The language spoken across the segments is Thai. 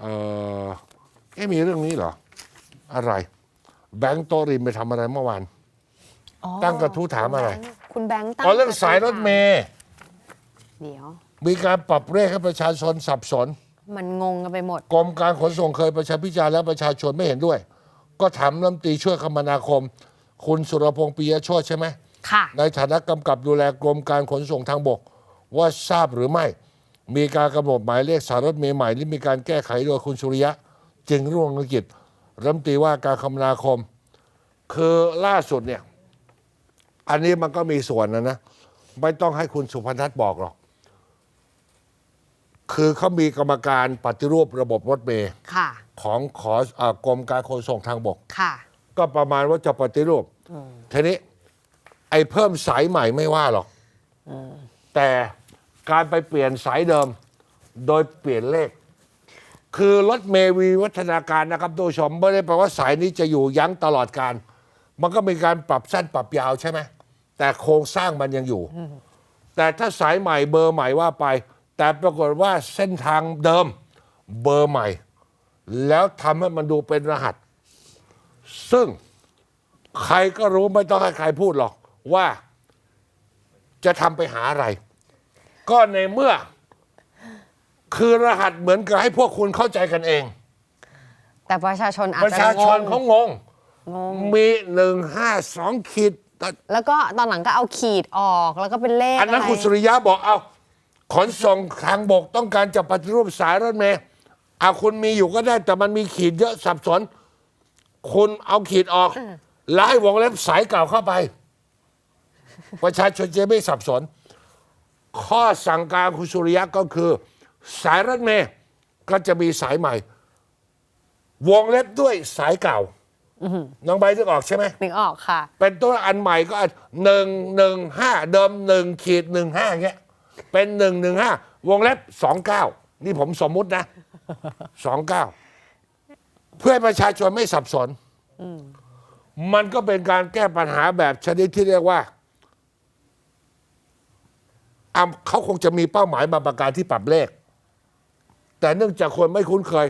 เออเอ๊ะมีเรื่องนี้เหรอ อะไร แบงค์โตริมไปทำอะไรเมื่อวาน อ๋อตั้งกระทู้ถามอะไร คุณแบงค์ตั้งอ๋อเรื่องสายรถเมย์เดี๋ยว มีการปรับเลขให้ประชาชนสับสน มันงงกันไปหมด กรมการขนส่งเคยประชาพิจารณ์แล้วประชาชนไม่เห็นด้วย ก็ถามรัฐมนตรีช่วยคมนาคม คุณสุรพงษ์ปิยโชติใช่ไหม ค่ะ ในฐานะกำกับดูแลกรมการขนส่งทางบก ว่าทราบหรือไม่ มีการกำหนดหมายเลขสายรถเมล์ใหม่ที่มีการแก้ไขโดยคุณสุริยะ จึงร่วงกิจรัฐมนตรีว่าการคมนาคม คือล่าสุดเนี่ย อันนี้มันก็มีส่วนนะนะ ไม่ต้องให้คุณสุพนัทบอกหรอก คือเขามีกรรมการปฏิรูประบบรถเมล์ค่ะของขอเอ่อกรมการขนส่งทางบกค่ะก็ประมาณว่าจะปฏิรูปทีนี้ ไอ้เพิ่มสายใหม่ไม่ว่าหรอกแต่ การไปเปลี่ยนสายเดิม โดยเปลี่ยนเลข คือรถเมวีวัฒนาการนะครับทุกผู้ชมไม่ได้แปลว่าสายนี้จะอยู่ยั้งตลอดการ มันก็มีการปรับสั้นปรับยาวใช่ไหมแต่โครงสร้างมันยังอยู่ แต่ถ้าสายใหม่เบอร์ใหม่ว่าไป แต่ปรากฏว่าเส้นทางเดิมเบอร์ใหม่ แล้วทำให้มันดูเป็นรหัส ซึ่งใครก็รู้ไม่ต้องให้ใครพูดหรอกว่าจะทำไปหาอะไร ก็ในเมื่อ คือรหัสเหมือนกับให้พวกคุณเข้าใจกันเอง แต่ประชาชนอาจประจะชาชนงเขางงง งงมีหนึ่งห้าสองขีดแต่แล้วก็ตอนหลังก็เอาขีดออกแล้วก็เป็นเลขอันนั้นะไรคุณสุริยะบอกเอา ขนส่งทางบกต้องการจะปฏิรูปสายรถเมล์เอาคุณมีอยู่ก็ได้ แต่มันมีขีดเยอะสับสน คุณเอาขีดออกแล้วให้วงเล็บสายเก่าเข้าไป ประชาชนจะไม่สับสน ข้อสั่งการคุณสุริยะก็คือ สายรถเมล์ก็จะมีสายใหม่ วงเล็บด้วยสายเก่าน้องใบนึกออกใช่ไหมนึกออกค่ะ เป็นตัวอันใหม่ก็หนึ่งหนึ่งห้าเดิมหนึ่งขีดหนึ่งห้าเงี้ย เป็นหนึ่งหนึ่งห้าวงเล็บสองเก้านี่ผมสมมุตินะสองเก้าเพื่อให้ประชาชนไม่สับสน มันก็เป็นการแก้ปัญหาแบบชนิดที่เรียกว่า อะเขาคงจะมีเป้าหมายบางประการที่ปรับเลข แต่เนื่องจากคนไม่คุ้นเคย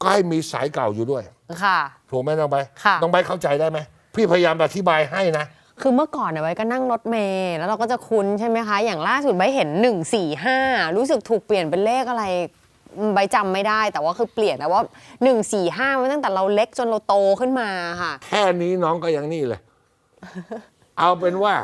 ก็ให้มีสายเก่าอยู่ด้วย ค่ะ ถูกไหมน้องใบค่ะ น้องใบเข้าใจได้ไหมพี่พยายามอธิบายให้นะ คือเมื่อก่อนเนี่ยไว้ก็นั่งรถเมล์แล้วเราก็จะคุ้นใช่ไหมคะ อย่างล่าสุดใบเห็น 1 4 5 รู้สึกถูกเปลี่ยนเป็นเลขอะไรใบจำไม่ได้ แต่ว่าคือเปลี่ยนแต่ว่า 1 4 5มาตั้งแต่เราเล็กจนเราโตขึ้นมาค่ะ แค่นี้น้องก็ยังนี่เลย เอาเป็นว่า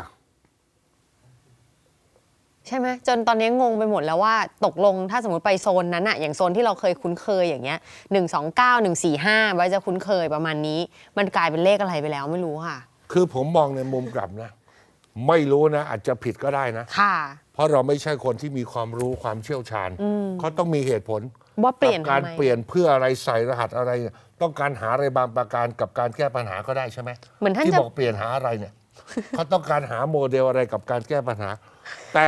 ใช่ไหมจนตอนนี้งงไปหมดแล้วว่าตกลงถ้าสมมติไปโซนนั้นอะอย่างโซนที่เราเคยคุ้นเคยอย่างเงี้ยหนึ่งสองเก้าหนึ่งสี่ห้าไว้จะคุ้นเคยประมาณนี้ มันกลายเป็นเลขอะไรไปแล้วไม่รู้ค่ะ คือผมมองในมุมกลับนะ ไม่รู้นะ อาจจะผิดก็ได้นะ ค่ะ เพราะเราไม่ใช่คนที่มีความรู้ความเชี่ยวชาญเขาต้องมีเหตุผลว่าเปลี่ยนกับการทำไม เปลี่ยนเพื่ออะไรใส่รหัสอะไรเนี่ยต้องการหาอะไรบางประการกับการแก้ปัญหาก็ได้ใช่ไหมเหมือนท่านที่จะ บอกเปลี่ยนหาอะไรเนี่ย เขาต้องการหาโมเดลอะไรกับการแก้ปัญหา แต่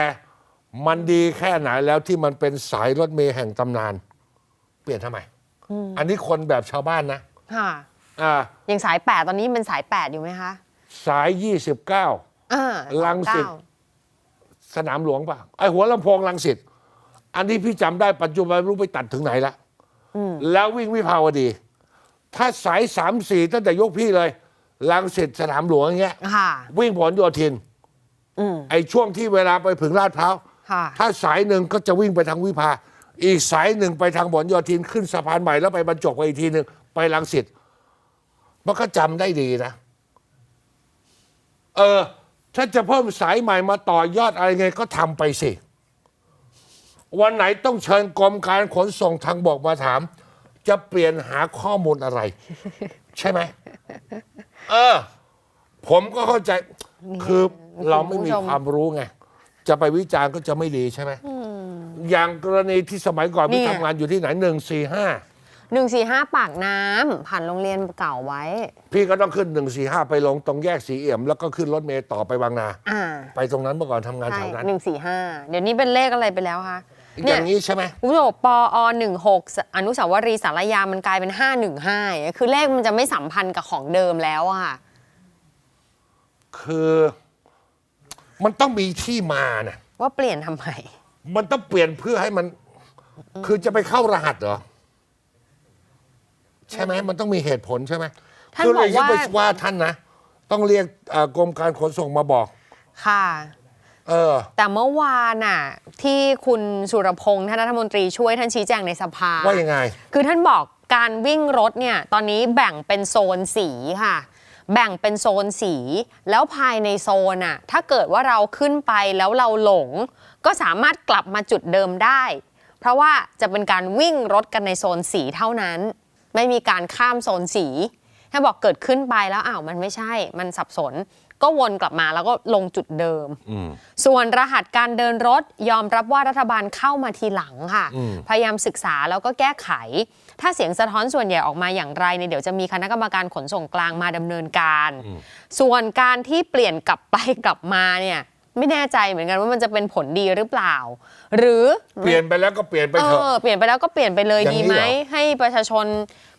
มันดีแค่ไหนแล้วที่มันเป็นสายรถเมล์แห่งตำนาน เปลี่ยนทำไม อันนี้คนแบบชาวบ้านนะค่ะอ่าอย่างสายแปดตอนนี้เป็นสายแปดอยู่ไหมคะ สาย 29อ่ารังสิตเก้าสนามหลวงป่ะไอหัวลำโพงลังสิตอันนี้พี่จำได้ปัจจุบันไม่รู้ไปตัดถึงไหนละแล้ววิ่งวิภาวดี ถ้าสายสามสี่ตั้งแต่ยกพี่เลยลังสิตสนามหลวงอย่างเงี้ยค่ะวิ่งผลโยธินอืมไอช่วงที่เวลาไปถึงลาดพร้าวค่ะ ถ้าสายหนึ่งก็จะวิ่งไปทางวิภา อีกสายหนึ่งไปทางผลโยธินขึ้นสะพานใหม่แล้วไปบรรจบไปอีกทีหนึ่งไปลังสิตมันก็จำได้ดีนะ เออ ถ้าจะเพิ่มสายใหม่มาต่อยอดอะไรไงก็ทำไปสิ วันไหนต้องเชิญกรมการขนส่งทางบกมาถาม จะเปลี่ยนหาข้อมูลอะไร ใช่ไหม เออ ผมก็เข้าใจ คือเราไม่มีความรู้ไง จะไปวิจารณ์ก็จะไม่ดีใช่ไหมอย่างกรณีที่สมัยก่อนนี่พี่ไงทำงานอยู่ที่ไหนหนึ่งสี่ห้าหนึ่งสี่ห้าปากน้ำผ่านโรงเรียนเก่าไว้ พี่ก็ต้องขึ้นหนึ่งสี่ห้าไปลงตรงแยกสีเอี่ยม แล้วก็ขึ้นรถเมล์ต่อไปบางนา อ่าไปตรงนั้นเมื่อก่อนทำงานใช่แถวนั้น หนึ่งสี่ห้าเดี๋ยวนี้เป็นเลขอะไรไปแล้วคะอเนี่ยย่างนี้ใช่ไหม คุณผู้ชมปอหนึ่งหกอนุสาวรีย์สารยามันกลายเป็นห้าหนึ่งห้าคือเลขมันจะไม่สัมพันธ์กับของเดิมแล้วอะค่ะ คือ มันต้องมีที่มานะว่าเปลี่ยนทำไม มันต้องเปลี่ยนเพื่อให้มัน คือจะไปเข้ารหัสเหรอ ใช่ไหมมันต้องมีเหตุผลใช่ไหมท่านคือบอกเลยยิ่งไปว่าว่าท่านนะ ต้องเรียกเอ่อกรมการขนส่งมาบอก ค่ะ เออ แต่เมื่อวานน่ะ ที่คุณสุรพงษ์ท่านรัฐมนตรีช่วยท่านชี้แจงในสภา ว่ายังไง คือท่านบอกการวิ่งรถเนี่ย ตอนนี้แบ่งเป็นโซนสีค่ะ แบ่งเป็นโซนสี แล้วภายในโซนอะถ้าเกิดว่าเราขึ้นไปแล้วเราหลง ก็สามารถกลับมาจุดเดิมได้ เพราะว่าจะเป็นการวิ่งรถกันในโซนสีเท่านั้น ไม่มีการข้ามโซนสี ถ้าบอกเกิดขึ้นไปแล้วอ้าวมันไม่ใช่ มันสับสน ก็วนกลับมาแล้วก็ลงจุดเดิมอืมส่วนรหัสการเดินรถยอมรับว่ารัฐบาลเข้ามาทีหลังค่ะอืมพยายามศึกษาแล้วก็แก้ไข ถ้าเสียงสะท้อนส่วนใหญ่ออกมาอย่างไรเนี่ยเดี๋ยวจะมีคณะกรรมการขนส่งกลางมาดำเนินการ ส่วนการที่เปลี่ยนกลับไปกลับมาเนี่ย ไม่แน่ใจเหมือนกันว่ามันจะเป็นผลดีหรือเปล่า หรือเปลี่ยนไปแล้วก็เปลี่ยนไปเอเถอะอเปลี่ยนไปแล้วก็เปลี่ยนไปเลยอย่างนี้ดีไหมเหรอ ให้ประชาชน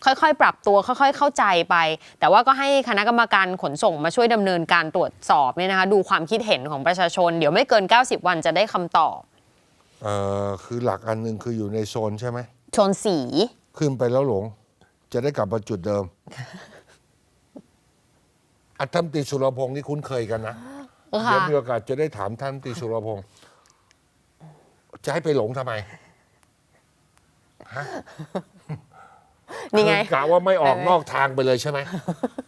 ค่อยๆ ปรับตัวค่อย ๆ เข้าใจไป แต่ว่าก็ให้คณะกรรมการขนส่งมาช่วยดำเนินการตรวจสอบเนี่ยนะคะดูความคิดเห็นของประชาชน เดี๋ยวไม่เกิน 90 วันจะได้คำตอบเออคือหลักอันหนึ่งคืออยู่ในโซนใช่ไหม ชนสี ขึ้นไปแล้วหลง จะได้กลับมาจุดเดิม อัธมตรีสุรพงศ์นี่คุ้นเคยกันนะค่ะ เดี๋ยวมีโอกาสจะได้ถามท่านตรีสุรพงศ์จะให้ไปหลงทำไมนี่ไง คือกะว่าไม่ออกเออนอกทางไปเลยใช่ไหม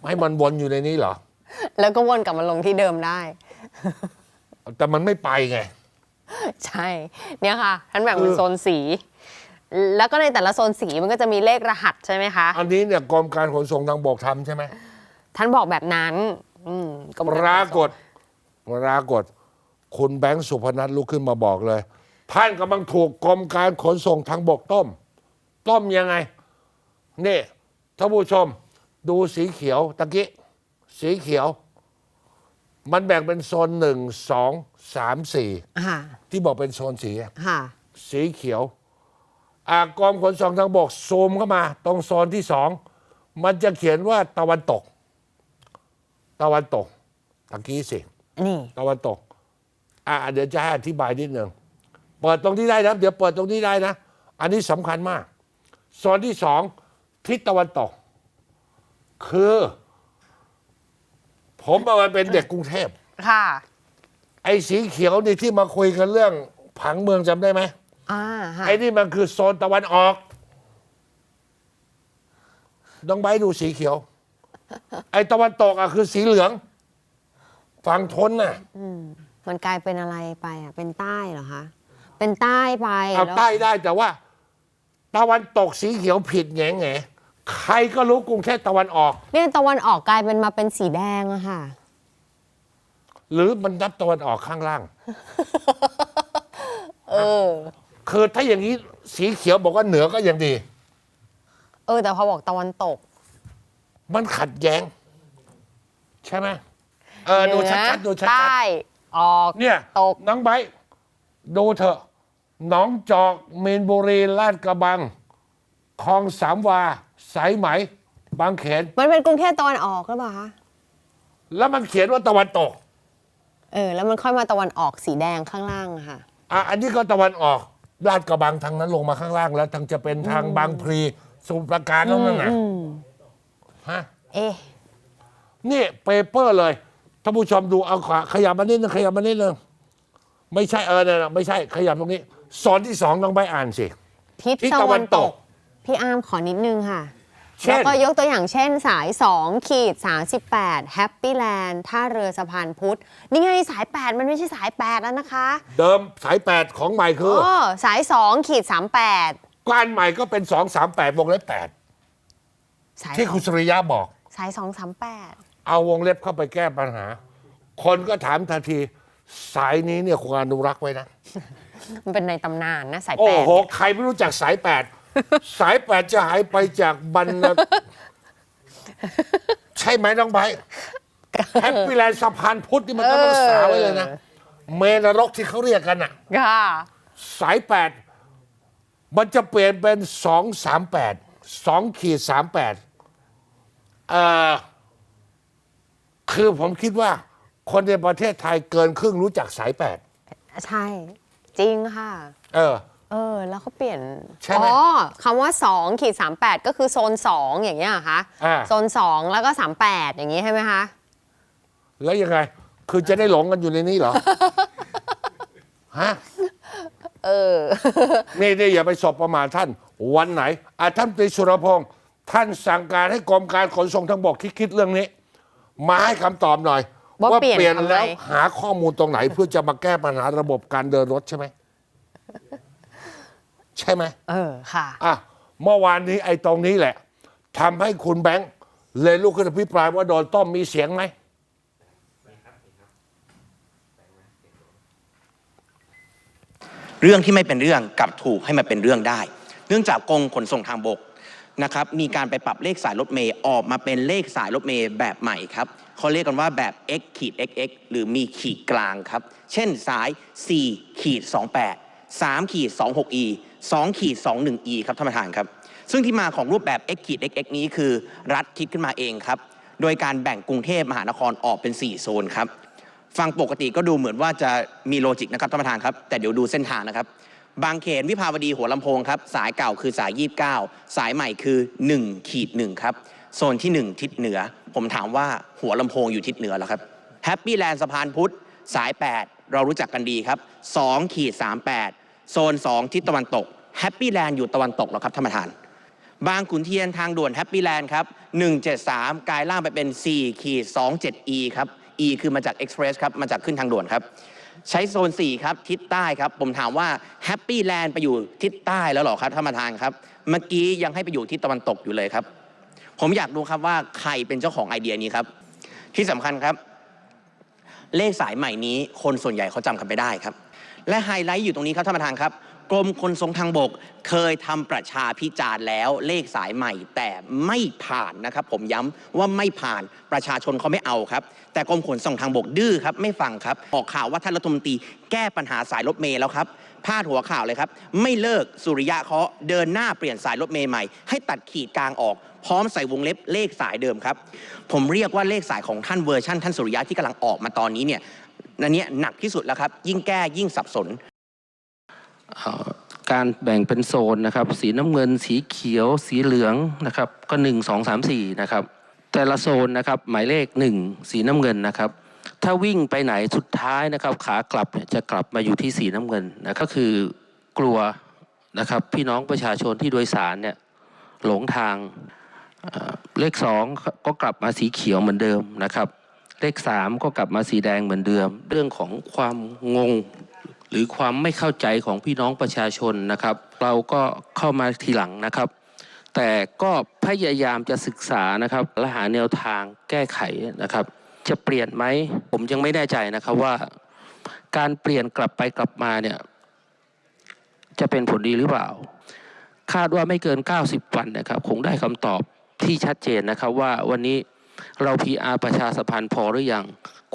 ให้มันวนอยู่ในนี้เหรอ แล้วก็วนกลับมาลงที่เดิมได้ แต่มันไม่ไปไง ใช่ เนี่ยค่ะท่านแบ่งเป็นคือโซนสี แล้วก็ในแต่ละโซนสีมันก็จะมีเลขรหัสใช่ไหมคะ อันนี้เนี่ยกรมการขนส่งทางบกทำใช่ไหมท่านบอกแบบนั้น อืมมปรากฏ ปรากฏ คุณแบงค์สุพนัทลุกขึ้นมาบอกเลย ท่านกำลังถูกกรมการขนส่งทางบกต้ม ต้มยังไง นี่ท่านผู้ชมดูสีเขียวตะกี้สีเขียว มันแบ่งเป็นโซนหนึ่งสองสามสี่ค่ะที่บอกเป็นโซนสีอะค่ะสีเขียวอากรมขนส่งทางบกซูมเข้ามา ตรงโซนที่สองมันจะเขียนว่าตะวันตก ตะวันตกตะกี้สิ นี่ ตะวันตก อ่าเดี๋ยวจะให้อธิบายนิดหนึ่งเปิดตรงที่ได้นะเดี๋ยวเปิดตรงนี้ได้นะ อันนี้สำคัญมากโซนที่สองทิศตะวันตก คือ ผมเอามาเป็นเด็กกรุงเทพ ค่ะ ไอ้สีเขียวนี่ที่มาคุยกันเรื่องผังเมืองจำได้ไหม อ่าค่ะไอ้นี่มันคือโซนตะวันออกต้องไปดูสีเขียว ไอ้ตะวันตกอะคือสีเหลือง ฝั่งทนน่ะมันกลายเป็นอะไรไปอะ เป็นใต้เหรอคะ เป็นใต้ไปเอาแล้วใต้ได้แต่ว่า ตะวันตกสีเขียวผิดแง่แง่ใครก็รู้กรุงเทพตะวันออก เนี่ยตะวันออกกลายเป็นมาเป็นสีแดงอะค่ะ หรือมันนับตะวันออกข้างล่าง เออ คือถ้าอย่างนี้สีเขียวบอกว่าเหนือก็ยังดี เออ แต่พอบอกตะวันตก มันขัดแย้ง ใช่ไหม เออดูเหนือชัดๆดูชัดใต้ออกๆเนี่ยตก น้องไบร์ทดูเถอะหนองจอกมีนบุรีลาดกระบังคลองสามวา สายไหม บางเขน มันเป็นกรุงเทพตะวันออกหรือเปล่าคะแล้วมันเขียนว่าตะวันตกเออแล้วมันค่อยมาตะวันออกสีแดงข้างล่างอะค่ะ อะอันนี้ก็ตะวันออกลาดกระบังทางนั้นลงมาข้างล่างแล้วทางจะเป็นทางบางพลีสมุทรปราการนั่นน่ะอืมฮะ เอ๊ะ นี่เปเปอร์เลย ท่านผู้ชมดูเอาขวาขยับมานิดนึงขยับมานิดนึงไม่ใช่เออเนี่ยไม่ใช่ขยับตรงนี้สอนที่สองต้องไปอ่านสิ ทิศทิศตะตะวัวันนตตก ก พี่อาร์มขอนิดนึงค่ะ เช่แล้วน ก็ยกตัวอย่างเช่นสาย 2 ขีด 38แฮปปี้แลนด์ท่าเรือสะพานพุทธ นี่ไงสาย 8 มันไม่ใช่สาย 8 แล้วนะคะเดิมสายแปดของใหม่คือโอ้สาย 2 ขีด 38 ก้านใหม่ก็เป็นสองสามแปดวงเล็บแปดสายที่คุณสุริยะบอก สาย 238 เอาวงเล็บเข้าไปแก้ปัญหา คนก็ถามทันที สายนี้เนี่ยควรอนุรักษ์ไว้นะ มันเป็นในตำนานนะ สายโอ้8โห ใครไม่รู้จักสายแปด สายแปดจะหายไปจากบรรณ ใช่ไหมน้องไบร์ทแฮปปี้แลนด์สะพานพุทธนี่มันต้องรักษาไว้เลยนะ เมนรกที่เขาเรียกกันอะค่ะ สายแปดมันจะเปลี่ยนเป็นสองสามแปดสองขีดสามแปดเอ่อ คือผมคิดว่าคนในประเทศไทยเกินครึ่งรู้จักสายแปดใช่ จริงค่ะ เออ เออ แล้วเขาเปลี่ยนใช่ไหมอ๋อคำว่า2ขีด38 ก็คือโซน 2 อย่างเงี้ยเหรอคะอ่า โซน 2 แล้วก็ 38 อย่างงี้ใช่ไหมคะ แล้วยังไง คือจะได้หลงกันอยู่ในนี้เหรอ ฮะ เออ นี่นี่อย่าไปสบประมาทท่าน วันไหนอะท่านตรีสุรพงศ์ท่านสั่งการให้กรมการขนส่งทางบกที่คิดเรื่องนี้ มาให้คำตอบหน่อย ว่าเปลี่ยนทำไม แล้วหาข้อมูลตรงไหน เพื่อจะมาแก้ปัญหาระบบการเดินรถใช่ไหม ใช่ไหม เออค่ะ อะเมื่อวานนี้ไอ้ตรงนี้แหละทำให้คุณแบงค์เลยลุกขึ้นอภิปรายว่าโดนต้มมีเสียงไหมเรื่องที่ไม่เป็นเรื่องกลับถูกให้มาเป็นเรื่องได้ เนื่องจากกรมขนส่งทางบก นะครับมีการไปปรับเลขสายรถเมย์ออกมาเป็นเลขสายรถเมย์แบบใหม่ครับเขาเรียกกันว่าแบบ x ขีด xx หรือมีขีดกลางครับ เช่นสาย 4 ขีด 28 3ขีด 26e 2ขีด 21e ครับท่านประธานครับ ซึ่งที่มาของรูปแบบ x ขีด xx นี้คือรัฐคิดขึ้นมาเองครับ โดยการแบ่งกรุงเทพมหานครออกเป็น 4 โซนครับฟังปกติก็ดูเหมือนว่าจะมีโลจิกนะครับท่านประธานครับ แต่เดี๋ยวดูเส้นทางนะครับ บางเขนวิภาวดีหัวลำโพงครับ สายเก่าคือสาย 29 สายใหม่คือ1ขีด1ครับ โซนที่ 1 ทิศเหนือ ผมถามว่าหัวลำโพงอยู่ทิศเหนือหรอครับแฮปปี้แลนด์สะพานพุทธสาย 8 เรารู้จักกันดีครับ2ขีด38 โซน 2 ทิศตะวันตกแฮปปี้แลนด์อยู่ตะวันตกหรอครับท่านประธาน บางขุนเทียนทางด่วนแฮปปี้แลนด์ครับ 173 กลายร่างไปเป็น4ขีด 27e ครับ e คือมาจาก Express ครับ มาจากขึ้นทางด่วนครับ ใช้โซน 4 ครับ ทิศใต้ครับ ผมถามว่าแฮปปี้แลนด์ไปอยู่ทิศใต้แล้วหรอครับท่านประธานครับ เมื่อกี้ยังให้ไปอยู่ทิศตะวันตกอยู่เลยครับ ผมอยากรู้ครับว่าใครเป็นเจ้าของไอเดียนี้ครับ ที่สำคัญครับ เลขสายใหม่นี้คนส่วนใหญ่เขาจำกันไม่ได้ครับ และไฮไลท์อยู่ตรงนี้ครับท่านประธานครับ กรมขนส่งทางบกเคยทำประชาพิจารณ์แล้วเลขสายใหม่ แต่ไม่ผ่านนะครับ ผมย้ำว่าไม่ผ่านประชาชนเขาไม่เอาครับ แต่กรมขนส่งทางบกดื้อครับไม่ฟังครับออกข่าวว่าท่านรัฐมนตรีแก้ปัญหาสายรถเมล์แล้วครับพาดหัวข่าวเลยครับ ไม่เลิกสุริยะเคาะเดินหน้าเปลี่ยนสายรถเมล์ใหม่ ให้ตัดขีดกลางออก พร้อมใส่วงเล็บเลขสายเดิมครับ ผมเรียกว่าเลขสายของท่านเวอร์ชั่นท่านสุริยะที่กำลังออกมาตอนนี้เนี่ยอันเนี้ยหนักที่สุดแล้วครับ ยิ่งแก้ยิ่งสับสน การแบ่งเป็นโซนนะครับ สีน้ำเงิน สีเขียว สีเหลืองนะครับ ก็หนึ่งสองสามสี่นะครับ แต่ละโซนนะครับ หมายเลขหนึ่งสีน้ำเงินนะครับ ถ้าวิ่งไปไหนสุดท้ายนะครับ ขากลับจะกลับมาอยู่ที่สีน้ำเงินนะก็คือกลัวนะครับ พี่น้องประชาชนที่โดยสารเนี่ยหลงทางเเลขสองก็กลับมาสีเขียวเหมือนเดิมนะครับ เลขสามก็กลับมาสีแดงเหมือนเดิม เรื่องของความงง หรือความไม่เข้าใจของพี่น้องประชาชนนะครับ เราก็เข้ามาทีหลังนะครับ แต่ก็พยายามจะศึกษานะครับและหาแนวทางแก้ไขนะครับ จะเปลี่ยนไหมผมยังไม่แน่ใจนะครับว่า การเปลี่ยนกลับไปกลับมาเนี่ยจะเป็นผลดีหรือเปล่า คาดว่าไม่เกิน 90 วันนะครับ คงได้คำตอบที่ชัดเจนนะครับว่าวันนี้ เรา PR ประชาสัมพันธ์พอหรือยัง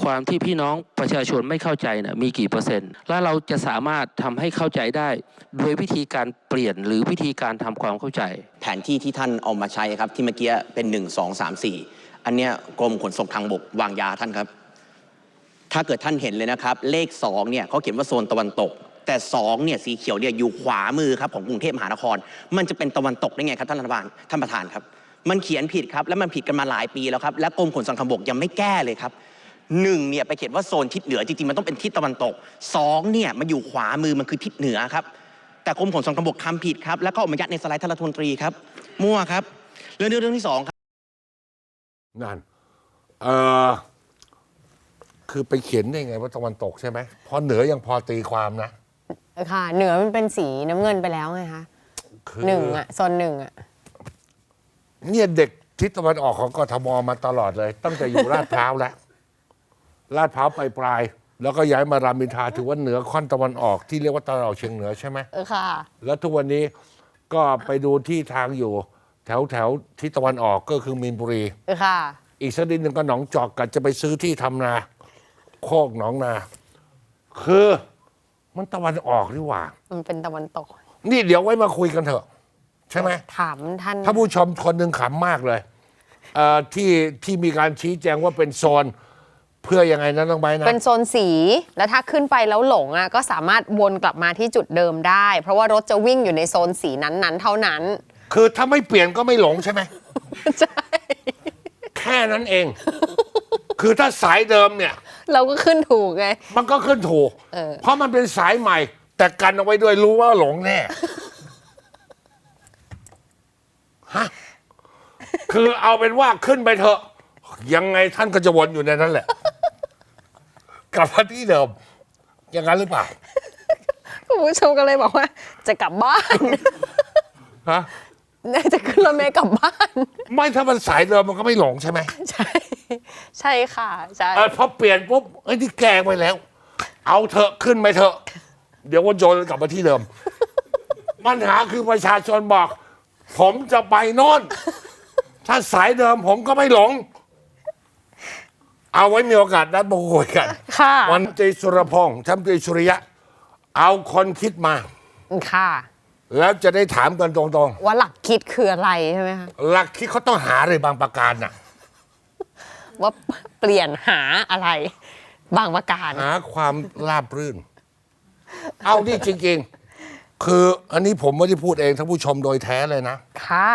ความที่พี่น้องประชาชนไม่เข้าใจนะมีกี่เปอร์เซ็นต์ และเราจะสามารถทำให้เข้าใจได้โดยวิธีการเปลี่ยนหรือวิธีการทำความเข้าใจ แผนที่ที่ท่านเอามาใช้ครับที่เมื่อกี้เป็น 1 2 3 4 อันเนี้ยกรมขนส่งทางบกวางยาท่านครับ ถ้าเกิดท่านเห็นเลยนะครับ เลข2เนี่ยเขาเขียนว่าโซนตะวันตก แต่2เนี่ยสีเขียวเนี่ยอยู่ขวามือครับของกรุงเทพมหานคร มันจะเป็นตะวันตกได้ไงครับท่านรัฐบาลท่านประธานครับ มันเขียนผิดครับ แล้วมันผิดกันมาหลายปีแล้วครับ และกรมขนส่งทางบกยังไม่แก้เลยครับหนึ่งเนี่ยไปเขียนว่าโซนทิศเหนือจริงๆมันต้องเป็นทิศตะวันตกสองเนี่ยมันอยู่ขวามือมันคือทิศเหนือครับ แต่กรมขนส่งทางบกทำผิดครับแล้วก็เอามายัดในสไลด์ท่านรัฐมนตรีครับ มั่วครับ เรื่องเรื่องที่สองครับนั่นเออคือไปเขียนได้ไงว่าตะวันตกใช่ไหมเพอเหนือยังพอตีความนะค่ะ เหนือมันเป็นสีน้ำเงินไปแล้วไงคะคือหนึ่งอะโซนหนึ่งอะ เนี่ยเด็กทิศตะวันออกของกทมมาตลอดเลย ตั้งแต่อยู่ ลาดพร้าวแล้วลาดพร้าวไปปลายๆแล้วก็ย้ายมารามอินทราถือว่าเหนือค่อนตะวันออกที่เรียกว่าตะวันออกเฉียงเหนือใช่ไหมเออค่ะ แล้วทุกวันนี้ก็ไปดูที่ทางอยู่ แถวแถวทิศตะวันออกก็คือมีนบุรี เออค่ะ อีกสักนิดหนึ่งก็หนองจอกกันจะไปซื้อที่ทำนา โคกหนองนา คือมันตะวันออกนี่หว่า มันเป็นตะวันตก นี่เดี๋ยวไว้มาคุยกันเถอะ ใช่ไหมถามท่านถ้าผู้ชมคนหนึ่งขำมากเลยเอ่อที่ที่มีการชี้แจงว่าเป็นโซน เพื่อยังไงนะน้องใบร์ทนะ เป็นโซนสี แล้วถ้าขึ้นไปแล้วหลงอะก็สามารถวนกลับมาที่จุดเดิมได้ เพราะว่ารถจะวิ่งอยู่ในโซนสีนั้นๆ เท่านั้น คือถ้าไม่เปลี่ยนก็ไม่หลงใช่ไหม ใช่ แค่นั้นเอง คือถ้าสายเดิมเนี่ย เราก็ขึ้นถูกไง มันก็ขึ้นถูก เออ เพราะมันเป็นสายใหม่ แต่กันเอาไว้ด้วยรู้ว่าหลงแน่ ฮะคือเอาเป็นว่าขึ้นไปเถอะ ยังไงท่านก็จะวนอยู่ในนั้นแหละ กลับมาที่เดิม อย่างนั้นหรือเปล่าคุณผู้ชมก็เลยบอกว่า จะกลับบ้านฮะจะขึ้นรถเมล์กลับบ้าน ไม่ถ้ามันสายเดิมมันก็ไม่หลงใช่ไหมใช่ ใช่ค่ะ ใช่เออพอเปลี่ยนปุ๊บเอ้ยที่แกงไปแล้ว เอาเถอะขึ้นไปเถอะ เดี๋ยววนโยนกลับมาที่เดิม ปัญหาคือประชาชนบอก ผมจะไปโน่น ถ้าสายเดิมผมก็ไม่หลง เอาไว้มีโอกาสนัดมาคุยกัน ค่ะ วันตรีสุรพงษ์ท่านตรีสุริยะ เอาคนคิดมา ค่ะ แล้วจะได้ถามกันตรงว่าหลักคิดคืออะไรใช่ไหมคะๆ หลักคิดเขาต้องหาอะไรบางประการน่ะ ว่าเปลี่ยนหาอะไร บางประการ หาความราบรื่น เอานี่จริง ๆ คืออันนี้ผมไม่ได้พูดเองท่านผู้ชมโดยแท้เลยนะ ค่ะ